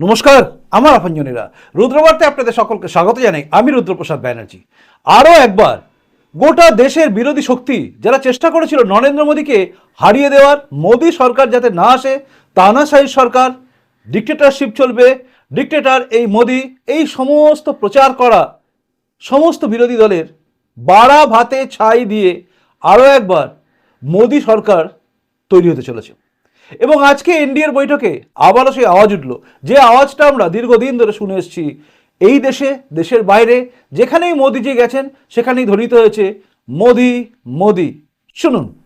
নমস্কার, আমার আপনজনেরা। রুদ্রবার্তে আপনাদের সকলকে স্বাগত জানাই আমি রুদ্রপ্রসাদ ব্যানার্জি। আরও একবার, গোটা দেশের বিরোধী শক্তি যারা চেষ্টা করেছিল নরেন্দ্র মোদীকে হারিয়ে দেওয়ার, মোদী সরকার যাতে না আসে তানাশাহী সরকার ডিক্টেটারশিপ চলবে ডিক্টেটার এই মোদী, এই সমস্ত প্রচার করা সমস্ত বিরোধী দলের বাড়া ভাতে ছাই দিয়ে আরও একবার মোদী সরকার তৈরি হতে চলেছে। এবং আজকে এনডিএর বৈঠকে আবারও সেই আওয়াজ উঠল। যে আওয়াজটা আমরা দীর্ঘদিন ধরে শুনে এসেছি, এই দেশে, দেশের বাইরে, যেখানেই মোদিজি গেছেন, সেখানেই ধরিত হয়েছে, মোদি মোদি। শুনুন।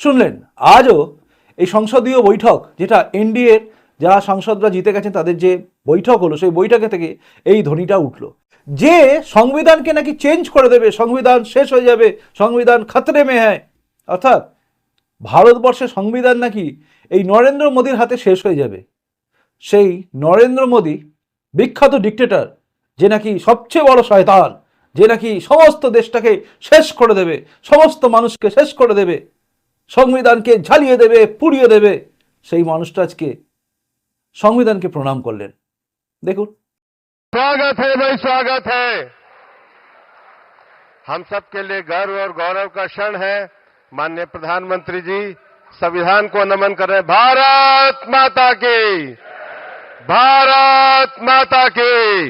শুনলেন, আজও এই সংসদীয় বৈঠক, যেটা এনডিএর যারা সাংসদরা জিতে গেছেন তাদের যে বৈঠক হলো, সেই বৈঠকে থেকে এই ধ্বনিটা উঠল। যে সংবিধানকে নাকি চেঞ্জ করে দেবে, সংবিধান শেষ হয়ে যাবে, সংবিধান খাতরে মে হ্যায় অর্থাৎ ভারতবর্ষের সংবিধান নাকি এই নরেন্দ্র মোদীর হাতে শেষ হয়ে যাবে। সেই নরেন্দ্র মোদী বিখ্যাত ডিক্টেটর যে নাকি সবচেয়ে বড় শয়তান, যে নাকি সমস্ত দেশটাকে শেষ করে দেবে, সমস্ত মানুষকে শেষ করে দেবে সংবিধানকে ঝালিয়ে দেবে পুড়িয়ে দেবে সেই মানুষটা আজকে সংবিধানকে প্রণাম করলেন দেখুন स्वागत है भाई स्वागत है हम सबके लिए गर्व और गौरव का क्षण है माननीय प्रधानमंत्री जी संविधान को नमन कर रहे हैं भारत माता की भारत माता की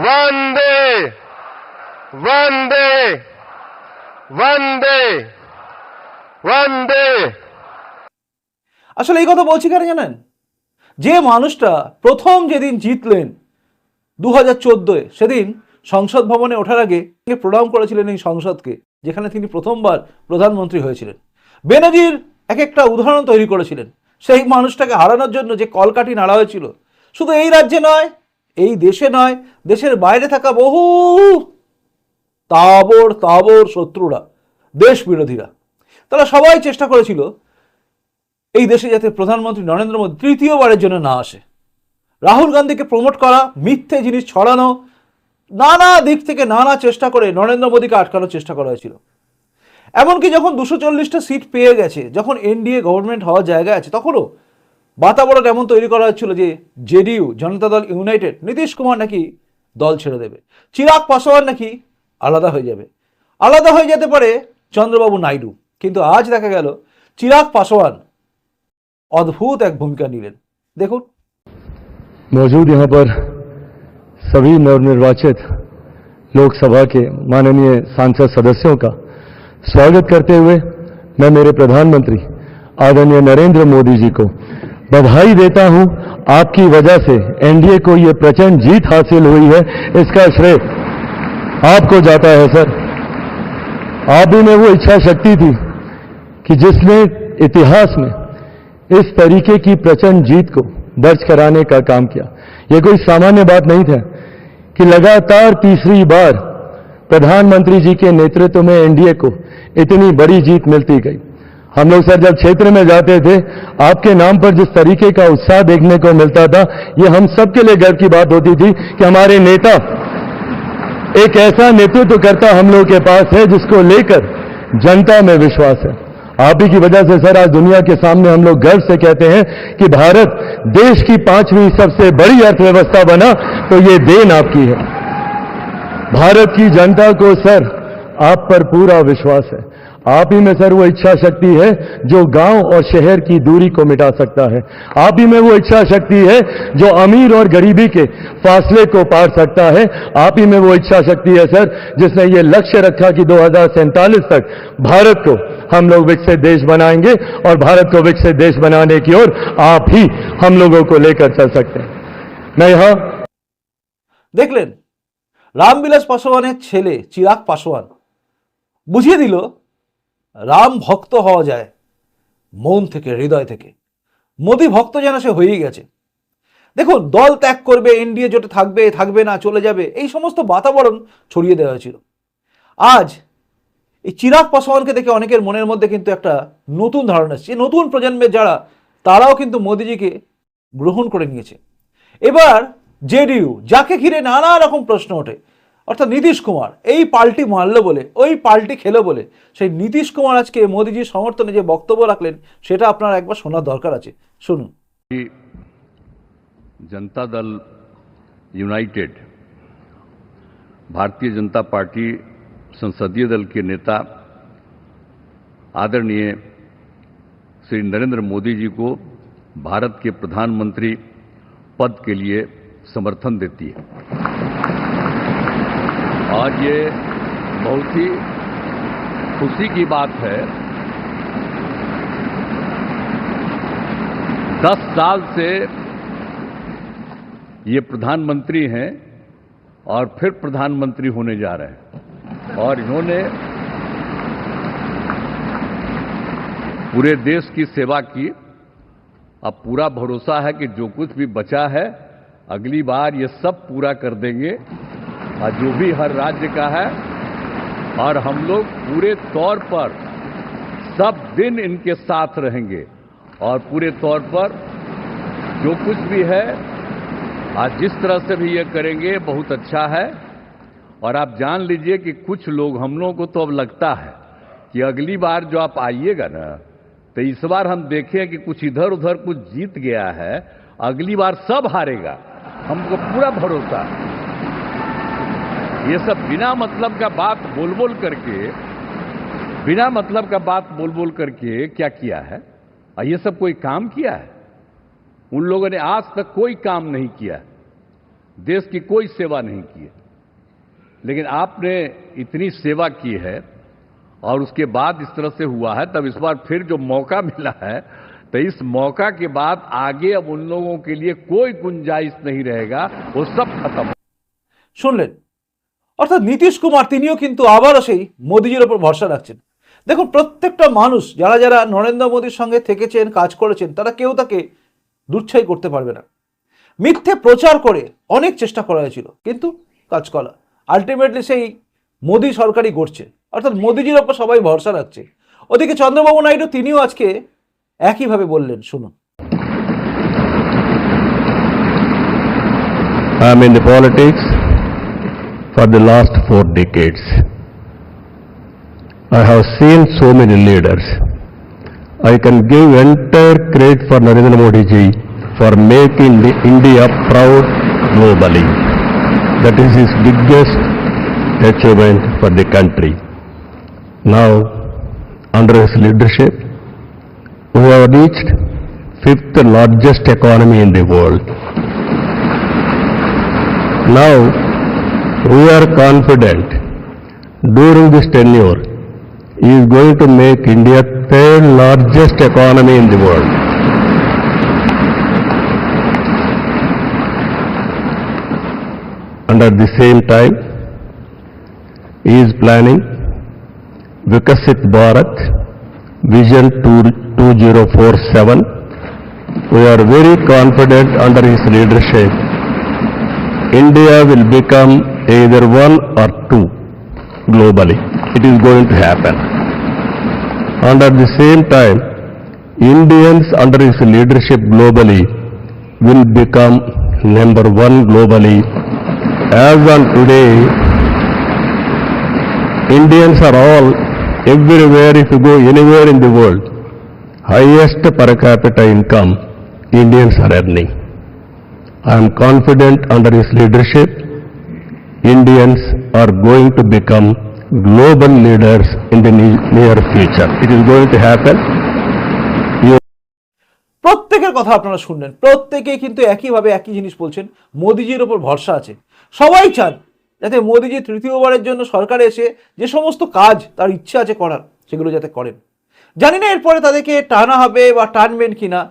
वंदे वंदे वंदे আসলে এই কথা বলছি কেন জানেন? যে মানুষটা প্রথম যেদিন জিতলেন দু হাজার সেদিন সংসদ ভবনে ওঠার আগে প্রণাম করেছিলেন এই সংসদকে, যেখানে তিনি প্রথমবার প্রধানমন্ত্রী হয়েছিলেন। বেনজির এক একটা উদাহরণ তৈরি করেছিলেন, সেই মানুষটাকে হারানোর জন্য যে কলকাঠি নাড়া হয়েছিল। শুধু এই রাজ্যে নয়, এই দেশে নয়, দেশের বাইরে থাকা বহু তাবর তাবর শত্রুরা দেশ বিরোধীরা তারা সবাই চেষ্টা করেছিল এই দেশে যাতে প্রধানমন্ত্রী নরেন্দ্র মোদী তৃতীয়বারের জন্য না আসে। রাহুল গান্ধীকে প্রমোট করা, মিথ্যে জিনিস ছড়ানো, নানা দিক থেকে নানা চেষ্টা করে নরেন্দ্র মোদীকে আটকানোর চেষ্টা করা হয়েছিল। এমনকি যখন দুশো চল্লিশটা সিট পেয়ে গেছে, যখন এনডিএ গভর্নমেন্ট হওয়ার জায়গা আছে, তখনও বাতাবরণ এমন তৈরি করা হচ্ছিল যে জেডিইউ, জনতা দল ইউনাইটেড, নীতিশ কুমার নাকি দল ছেড়ে দেবে। চিরাগ পাসওয়ান নাকি আলাদা হয়ে যাবে। আলাদা হয়ে যেতে পারে চন্দ্রবাবু নাইডু। কিন্তু আজ দেখা গেল চিরাগ পাসওয়ান অদ্ভুত এক ভূমিকা নিলেন দেখুন मौजूद यहाँ पर सभी नवनिर्वाचित लोकसभा के माननीय सांसद सदस्यों का स्वागत करते हुए मैं मेरे प्रधानमंत्री आदरणीय नरेंद्र मोदी जी को बधाई देता हूं आपकी वजह से एनडीए को ये प्रचंड जीत हासिल हुई है इसका श्रेय आपको जाता है सर आप ही में वो इच्छा शक्ति थी कि जिसने इतिहास में इस तरीके की प्रचंड जीत को दर्ज कराने का काम किया। यह कोई सामान्य बात नहीं था कि लगातार तीसरी बार प्रधानमंत्री जी के नेतृत्व में एनडीए को इतनी बड़ी जीत मिलती गई। हम लोग सर जब क्षेत्र में जाते थे, आपके नाम पर जिस तरीके का उत्साह देखने को मिलता था, ये हम सबके लिए गर्व की बात होती थी कि हमारे नेता एक ऐसा नेतृत्व करता हम लोग के पास है जिसको लेकर जनता में विश्वास है। आप ही की वजह से सर, आज दुनिया के सामने हम लोग गर्व से कहते हैं कि भारत देश की पांचवी सबसे बड़ी अर्थव्यवस्था बना तो ये देन आपकी है। भारत की जनता को सर, आप पर पूरा विश्वास है। आप ही में सर, वो इच्छा शक्ति है जो गाँव और शहर की दूरी को मिटा सकता है। आप ही में वो इच्छा शक्ति है जो अमीर और गरीबी के फासले को पार सकता है। आप ही में वो इच्छा शक्ति है सर, जिसने ये लक्ष्य रखा कि दो हज़ार सैंतालीस तक भारत को हम लोग विकसित देश बनाएंगे और भारत को विकसित देश बनाने की ओर आप ही हम लोगों को लेकर चल सकते हैं मैं यहां দেখলেন রামবিলাস পাসওয়ানের ছেলে চিরাগ পাসওয়ান বুঝিয়ে দিল রাম ভক্ত হওয়া যায় মন থেকে হৃদয় থেকে মোদি ভক্ত যেন সে হয়েই গেছে দেখুন দল ত্যাগ করবে এনডিএ জোটে থাকবে থাকবে না চলে যাবে এই সমস্ত বাতাবরণ ছড়িয়ে দেওয়া হয়েছিল আজ এই চিরাগ পাসওয়ানকে দেখে অনেকের মনের মধ্যে কিন্তু একটা নতুন ধারণা এসছে নতুন প্রজন্মের যারা তারাও কিন্তু মোদিজিকে গ্রহণ করে নিয়েছে এবার জেডিইউ যাকে ঘিরে নানা রকম প্রশ্ন ওঠে অর্থাৎ নীতিশ কুমার এই পাল্টি মারলো বলে ওই পাল্টি খেলো বলে সেই নীতিশ কুমার আজকে মোদিজির সমর্থনে যে বক্তব্য রাখলেন সেটা আপনার একবার শোনার দরকার আছে শুনুন कि जनता दल यूनाइटेड भारतीय जनता पार्टी संसदीय दल के नेता आदरणीय श्री नरेंद्र मोदी जी को भारत के प्रधानमंत्री पद के लिए समर्थन देती है। आज ये बहुत ही खुशी की बात है। दस साल से ये प्रधानमंत्री हैं और फिर प्रधानमंत्री होने जा रहे हैं। और इन्होंने पूरे देश की सेवा की। अब पूरा भरोसा है कि जो कुछ भी बचा है, अगली बार ये सब पूरा कर देंगे। और जो भी हर राज्य का है, और हम लोग पूरे तौर पर सब दिन इनके साथ रहेंगे। और पूरे तौर पर जो कुछ भी है, आज जिस तरह से भी ये करेंगे, बहुत अच्छा है। और आप जान लीजिए कि कुछ लोग हम लोगों को तो अब लगता है कि अगली बार जो आप आइएगा ना तो इस बार हम देखें कि कुछ इधर उधर कुछ जीत गया है, अगली बार सब हारेगा। हमको पूरा भरोसा ये सब बिना मतलब का बात बोल बोल करके, बिना मतलब का बात बोल बोल करके क्या किया है? और ये सब कोई काम किया है? उन लोगों ने आज तक कोई काम नहीं किया। देश की कोई सेवा नहीं की है। लेकिन आपने इतनी सेवा की है और उसके बाद इस तरह से हुआ है तब इस बार फिर जो मौका मिला है तो इस मौका के बाद आगे अब उन लोगों के लिए कोई गुंजाइश नहीं रहेगा वो सब खत्म শুনলেন অর্থাৎ নীতিশ কুমার তিনিও কিন্তু আবারও সেই মোদিজির ওপর ভরসা রাখছেন দেখুন প্রত্যেকটা মানুষ যারা যারা নরেন্দ্র মোদীর সঙ্গে থেকেছেন কাজ করেছেন তারা কেউ তাকে দুচ্ছাই করতে পারবে না মিথ্যে প্রচার করে অনেক চেষ্টা করা হয়েছিল কিন্তু কাজ করা আলটিমেটলি সেই মোদী সরকারই করছে অর্থাৎ মোদিজির ওপর সবাই ভরসা রাখছে ওদিকে চন্দ্রবাবু নাইডু তিনিও আজকে একইভাবে বললেন শুনুন I am in the politics for the last four decades. I have seen so many leaders. I can give entire credit for Narendra Modi ji for making the India proud globally. That is his biggest achievement for the country. Now, under his leadership, we have reached fifth largest economy in the world. Now, we are confident during this tenure he is going to make India third largest economy in the world. And at the same time, he is planning Vikasit Bharat Vision 2047. We are very confident under his leadership India will become either one or two globally. It is going to happen. And at the same time, Indians under his leadership globally will become number one globally. As on today, Indians are all everywhere if you go anywhere in the world, highest per capita income Indians are earning. I am confident under his leadership, Indians are going to become global leaders in the near future. It is going to happen. প্রত্যেকের কথা আপনারা শুনলেন প্রত্যেকেই কিন্তু একইভাবে একই জিনিস বলছেন মোদিজির ওপর ভরসা আছে সবাই চান যাতে মোদিজি তৃতীয়বারের জন্য সরকারে এসে যে সমস্ত কাজ তার ইচ্ছা আছে করার, সেগুলো যাতে করেন। জানি না এরপরে তাদেরকে টানা হবে বা টানবেন কি না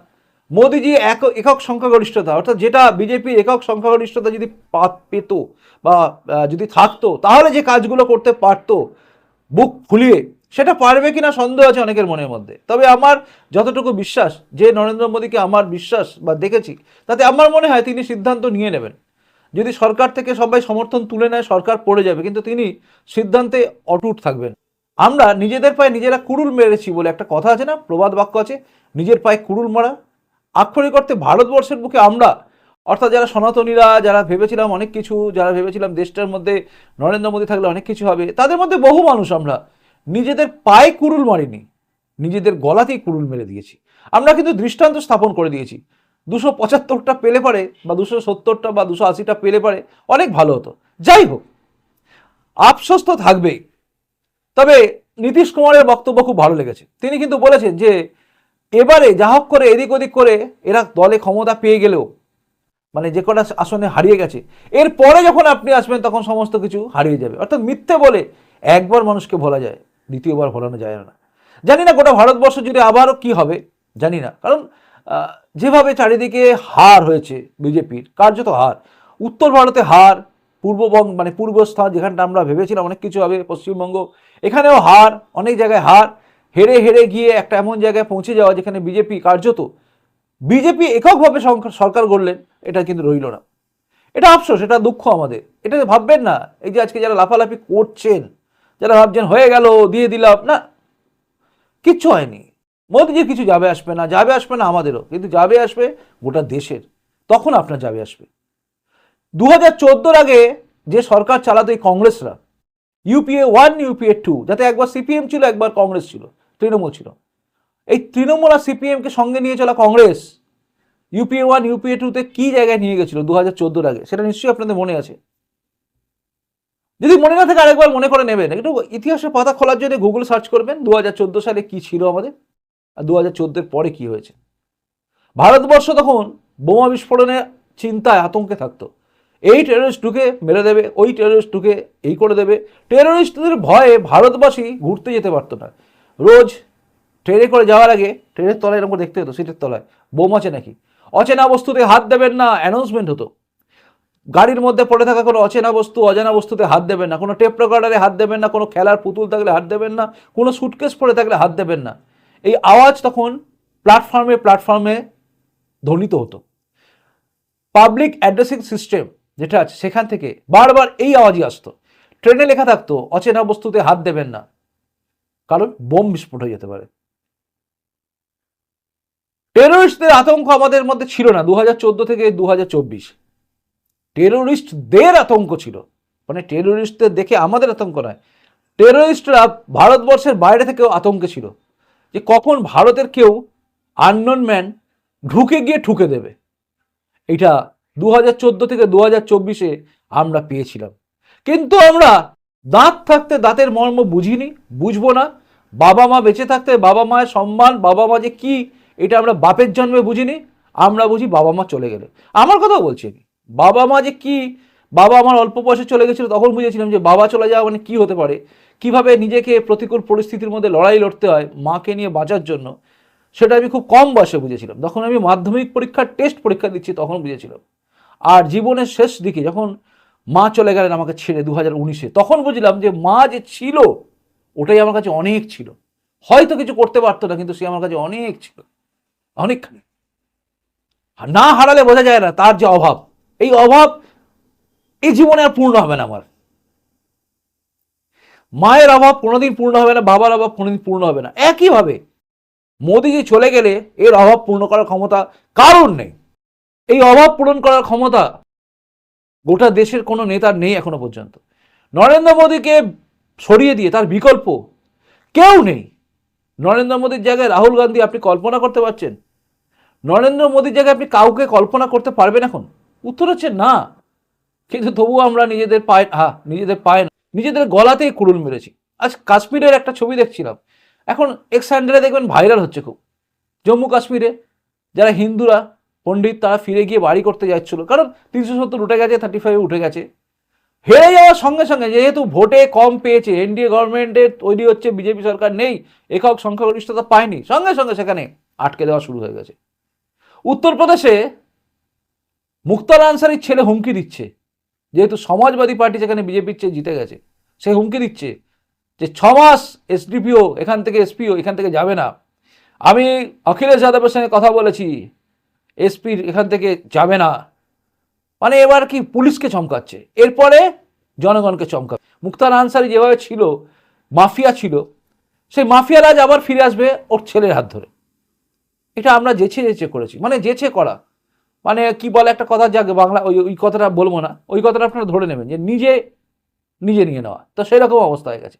মোদিজি এক, একক সংখ্যাগরিষ্ঠতা, অর্থাৎ যেটা বিজেপির একক সংখ্যাগরিষ্ঠতা যদি পেত বা যদি থাকতো, তাহলে যে কাজগুলো করতে পারতো, বুক ফুলিয়ে, সেটা পারবে কিনা সন্দেহ আছে অনেকের মনের মধ্যে। তবে আমার যতটুকু বিশ্বাস, যে নরেন্দ্র মোদীকে আমার বিশ্বাস বা দেখেছি, তাতে আমার মনে হয় তিনি সিদ্ধান্ত নিয়ে নেবেন। যদি সরকার থেকে সবাই সমর্থন তুলে নেয়, সরকার পড়ে যাবে। কিন্তু তিনি সিদ্ধান্তে অটুট থাকবেন। আমরা নিজেদের পায়ে নিজেরা কুড়ুল মেরেছি বলে একটা কথা আছে না? প্রবাদ বাক্য আছে, নিজের পায়ে কুড়ুল মারা। আক্ষরিক অর্থে ভারতবর্ষের বুকে আমরা, অর্থাৎ যারা সনাতনীরা, যারা ভেবেছিলাম অনেক কিছু, যারা ভেবেছিলাম দেশটার মধ্যে নরেন্দ্র মোদী থাকলে অনেক কিছু হবে, তাদের মধ্যে বহু মানুষ আমরা। নিজেদের পায়ে কুড়ুল মারিনি, নিজেদের গলাতেই কুড়ুল মেরে দিয়েছি। আমরা কিন্তু দৃষ্টান্ত স্থাপন করে দিয়েছি। দুশো পঁচাত্তরটা পেলে পারে বা দুশো সত্তরটা বা দুশো আশিটা পেলে পারে, অনেক ভালো হতো। যাই হোক, আফসোস তো থাকবেই। তবে নীতিশ কুমারের বক্তব্য খুব ভালো লেগেছে। তিনি কিন্তু বলেছেন যে, এবারে যা হোক করে এদিক ওদিক করে এরা দলে ক্ষমতা পেয়ে গেলেও মানে যে কটা আসনে হারিয়ে গেছে এরপরে যখন আপনি আসবেন তখন সমস্ত কিছু হারিয়ে যাবে। অর্থাৎ মিথ্যে বলে একবার মানুষকে ভোলা যায়, দ্বিতীয়বার ভোলানো যায় না। জানি না গোটা ভারতবর্ষ জুড়ে আবারও কি হবে, জানি না। কারণ যেভাবে চারিদিকে হার হয়েছে বিজেপির, কার্যত হার। উত্তর ভারতে হার পূর্ববঙ্গ মানে পূর্বস্থান যেখানটা আমরা ভেবেছিলাম অনেক কিছু হবে, পশ্চিমবঙ্গ, এখানেও হার, অনেক জায়গায় হার। হেরে হেরে গিয়ে একটা এমন জায়গায় পৌঁছে যাওয়া যেখানে বিজেপি কার্যত, বিজেপি এককভাবে সরকার গড়লেন, এটা কিন্তু রইল না। এটা আফসোস, এটা দুঃখ আমাদের। এটা ভাববেন না, এই যে আজকে যারা লাফালাফি করছেন, যারা ভাবছেন হয়ে গেল, দিয়ে দিলাম, না, কিচ্ছু হয়নি। মোদিজির কিছু যাবে আসবে না, যাবে আসবে না আমাদেরও, কিন্তু যাবে আসবে গোটা দেশের। তখন আপনার যাবে আসবে। দু হাজার চোদ্দোর আগে যে সরকার চালাতো এই কংগ্রেসরা ইউপিএ ওয়ান ইউপিএ টু যাতে একবার সিপিএম ছিল, একবার কংগ্রেস ছিল, তৃণমূল ছিল। এই তৃণমূল আর সিপিএমকে সঙ্গে নিয়ে চলা কংগ্রেস ইউপিএ ওয়ান ইউপিএ টুতে কী জায়গায় নিয়ে গেছিল দু হাজার চোদ্দোর আগে, সেটা নিশ্চয়ই আপনাদের মনে আছে। যদি মনে না থাকে আরেকবার মনে করে নেবেন, একটু ইতিহাসের পাতা খোলার জন্য গুগল সার্চ করবেন দু হাজার চোদ্দ সালে কি ছিল আমাদের? আর দু হাজার চোদ্দোর পরে কি হয়েছে? ভারতবর্ষ তখন বোমা বিস্ফোরণের চিন্তায় আতঙ্কে থাকতো। এই টেরোরিস্ট ঢুকে মেরে দেবে, ওই টেরোরিস্ট ঢুকে এই করে দেবে। টেরোরিস্টদের ভয়ে ভারতবাসী ঘুরতে যেতে পারতো না। রোজ ট্রেনে করে যাওয়ার আগে ট্রেনের তলায় এরকম দেখতে হতো, সিটের তলায়। বোম আছে নাকি? অচেনা বস্তুতে হাত দেবেন না অ্যানাউন্সমেন্ট হতো। গাড়ির মধ্যে পড়ে থাকা কোনো অচেনা বস্তু, অজানা বস্তুতে হাত দেবেন না। কোনো টেপ রেকর্ডারে হাত দেবেন না, কোনো খেলার পুতুল থাকলে হাত দেবেন না, কোনো সুটকেস পড়ে থাকলে হাত দেবেন না। এই আওয়াজ তখন প্ল্যাটফর্মে প্ল্যাটফর্মে ধ্বনিত হতো। পাবলিক অ্যাড্রেসিং সিস্টেম যেটা আছে, সেখান থেকে বারবার এই আওয়াজই আসতো। ট্রেনে লেখা থাকতো, অচেনা বস্তুতে হাত দেবেন না। কারণ বোম বিস্ফোট হয়ে যেতে পারে। টেরোরিস্টদের আতঙ্ক আমাদের মধ্যে ছিল না দু হাজার চোদ্দ থেকে দু টেরোরিস্টদের আতঙ্ক ছিল। মানে টেরোরিস্টদের দেখে আমাদের আতঙ্ক নয়। টেরোরিস্টরা ভারতবর্ষের বাইরে থেকেও আতঙ্কে ছিল। যে কখন ভারতের কেউ আননোন ম্যান ঢুকে গিয়ে ঠুকে দেবে। এটা দু হাজার চোদ্দ থেকে দু হাজার চব্বিশে আমরা পেয়েছিলাম। কিন্তু আমরা দাঁত থাকতে দাঁতের মর্ম বুঝিনি, বুঝব না। বাবা মা বেঁচে থাকতে বাবা মায়ের সম্মান, বাবা মা যে কি, এটা আমরা বাপের জন্মে বুঝিনি, আমরা বুঝি বাবা মা চলে গেলে। আমার কথা বলছি বাবা মা যে কি, বাবা আমার অল্প বয়সে চলে গেছিল, তখন বুঝেছিলাম যে বাবা চলে যাওয়া মানে কি হতে পারে। কীভাবে নিজেকে প্রতিকূল পরিস্থিতির মধ্যে লড়াই লড়তে হয়, মাকে নিয়ে বাঁচার জন্য, সেটা আমি খুব কম বয়সে বুঝেছিলাম। যখন আমি মাধ্যমিক পরীক্ষার টেস্ট পরীক্ষা দিচ্ছি, তখন বুঝেছিলাম। আর জীবনের শেষ দিকে যখন মা চলে গেলেন আমাকে ছেড়ে দু হাজার উনিশে, তখন বুঝলাম যে মা যে ছিল, ওটাই আমার কাছে অনেক ছিল। হয়তো কিছু করতে পারতো না, কিন্তু সে আমার কাছে অনেক ছিল। অনেকখানি। না হারালে বোঝা যায় না তার যে অভাব। এই অভাব এই জীবনে আর পূর্ণ হবে না আমার। মায়ের অভাব কোনোদিন পূর্ণ হবে না বাবার অভাব কোনোদিন পূর্ণ হবে না। একইভাবে মোদিজি চলে গেলে এর অভাব পূর্ণ করার ক্ষমতা কারণ নেই? এই অভাব পূরণ করার ক্ষমতা গোটা দেশের কোনো নেতার নেই এখনও পর্যন্ত। নরেন্দ্র মোদীকে সরিয়ে দিয়ে তার বিকল্প কেউ নেই। নরেন্দ্র মোদীর জায়গায় রাহুল গান্ধী আপনি কল্পনা করতে পারছেন? নরেন্দ্র মোদীর জায়গায় আপনি কাউকে কল্পনা করতে পারবেন এখন? উত্তর হচ্ছে না। কিন্তু তবুও আমরা নিজেদের পায়ে হ্যাঁ নিজেদের পায় না, নিজেদের গলাতেই কুড়ুল মেরেছি। আজ কাশ্মীরের একটা ছবি দেখছিলাম। এখন এক্স হ্যান্ডেলে দেখবেন ভাইরাল হচ্ছে খুব। জম্মু কাশ্মীরে যারা হিন্দুরা, পণ্ডিত, তারা ফিরে গিয়ে বাড়ি করতে যাচ্ছিল। কারণ তিনশো সত্তর উঠে গেছে থার্টি ফাইভ উঠে গেছে। হেরে যাওয়ার সঙ্গে সঙ্গে যেহেতু ভোটে কম পেয়েছে, এনডিএ গভর্নমেন্টে তৈরি হচ্ছে, বিজেপি সরকার নেই, একক সংখ্যাগরিষ্ঠতা পায়নি। সঙ্গে সঙ্গে সেখানে আটকে দেওয়া শুরু হয়ে গেছে। উত্তরপ্রদেশে মুক্তার আনসারির ছেলে হুমকি দিচ্ছে। যেহেতু সমাজবাদী পার্টি যেখানে বিজেপির চেয়ে জিতে গেছে, সে হুমকি দিচ্ছে যে ছ মাস এসডিপিও, এখান থেকে এসপিও, এখান থেকে যাবে না। আমি অখিলেশ যাদবের সঙ্গে কথা বলেছি, এসপি এখান থেকে যাবে না। মানে এবার কি পুলিশকে চমকাচ্ছে? এরপরে জনগণকে চমকাবে। মুক্তার আনসারি যেভাবে ছিল, মাফিয়া ছিল, সেই মাফিয়া রাজ আবার ফিরে আসবে ওর ছেলের হাত ধরে। এটা আমরা যেচে যেচে করেছি। মানে যেচে করা। মানে কি বলে একটা কথা যাক, বাংলা ওই ওই কথাটা বলব না। ওই কথাটা আপনারা ধরে নেবেন যে নিজে নিজে নিয়ে নেওয়া। তো সেরকম অবস্থা হয়ে গেছে।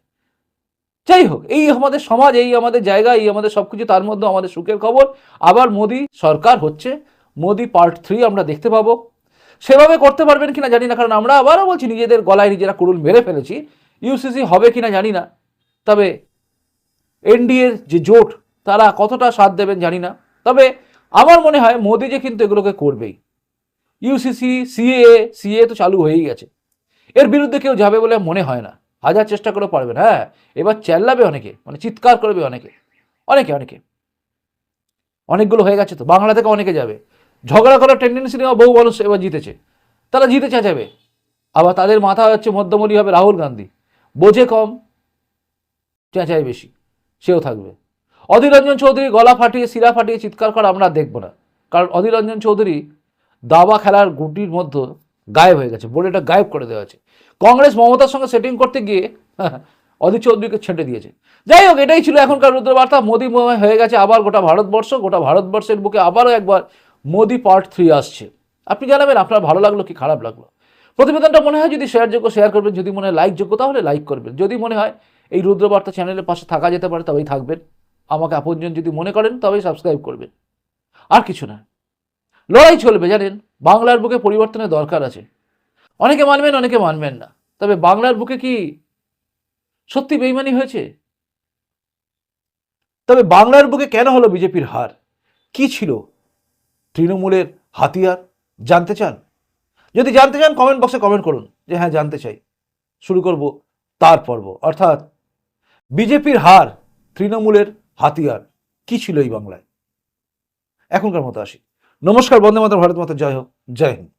যাই হোক, এই আমাদের সমাজ, এই আমাদের জায়গা, এই আমাদের সব কিছু তার মধ্যে আমাদের সুখের খবর। আবার মোদি সরকার হচ্ছে। মোদি পার্ট থ্রি আমরা দেখতে পাবো। সেভাবে করতে পারবেন কিনা জানি না, কারণ আমরা আবারও বলছি, নিজেদের গলায় নিজেরা কুড়ুল মেরে ফেলেছি। ইউসিসি হবে কিনা জানি না। তবে এনডিএর যে জোট, তারা কতটা সাথ দেবেন জানি না। তবে আমার মনে হয় মোদি যে কিন্তু এগুলোকে করবেই। ইউসিসি সিএ সিএ তো চালু হয়েই গেছে। এর বিরুদ্ধে কেউ যাবে বলে মনে হয় না। হাজার চেষ্টা করে পারবেন হ্যাঁ এবার চেল্লাবে অনেকে মানে চিৎকার করবে অনেকে। অনেকে অনেকে। অনেকগুলো হয়ে গেছে তো। বাংলা থেকে অনেকে যাবে। ঝগড়া করার টেন্ডেন্সি নেওয়া বহু মানুষ এবার জিতেছে। তারা জিতে চেঁচাবে। আবার তাদের মাথা হচ্ছে মধ্যমণি হবে রাহুল গান্ধী। বোঝে কম, চেঁচায় বেশি। সেও থাকবে। অধীর রঞ্জন চৌধুরী গলা ফাটিয়ে, শিরা ফাটিয়ে চিৎকার করা আমরা দেখব না। কারণ অধীর রঞ্জন চৌধুরী দাবা খেলার গুটির মধ্যে গায়েব হয়ে গেছে বোর্ডেটা গায়েব করে দেওয়া আছে। কংগ্রেস মমতার সঙ্গে সেটিং করতে গিয়ে অধীর চৌধুরীকে ছেঁটে দিয়েছে। যাই হোক, এটাই ছিল এখনকার রুদ্রবার্তা। মোদি হয়ে গেছে আবার গোটা ভারতবর্ষ, গোটা ভারতবর্ষের বুকে আবারও একবার মোদি পার্ট থ্রি আসছে। আপনি জানাবেন, আপনার ভালো লাগল কি খারাপ লাগল? প্রতিবেদনটা মনে হয় যদি শেয়ারযোগ্য শেয়ার করবেন। যদি মনে হয় লাইকযোগ্য তাহলে লাইক করবেন। যদি মনে হয় এই রুদ্রবার্তা চ্যানেলের পাশে থাকা যেতে পারে, তবেই থাকবেন। আমাকে আপনজন যদি মনে করেন তবেই সাবস্ক্রাইব করবেন। আর কিছু না। লড়াই চলবে, জানেন? বাংলার বুকে পরিবর্তনের দরকার আছে। অনেকে মানবেন অনেকে মানবেন না। তবে বাংলার বুকে কি সত্যি বেইমানি হয়েছে? তবে বাংলার বুকে কেন হলো বিজেপির হার? কি ছিল? তৃণমূলের হাতিয়ার? জানতে চান? যদি জানতে চান কমেন্ট বক্সে কমেন্ট করুন। যে হ্যাঁ জানতে চাই। শুরু করব তার পর্ব। অর্থাৎ বিজেপির হার তৃণমূলের হাতিয়ার। কি ছিল এই বাংলায়? এখনকার মতো আসি। নমস্কার, বন্দে মাতা ভারত মাতা, জয় হোক। জয় হিন্দ।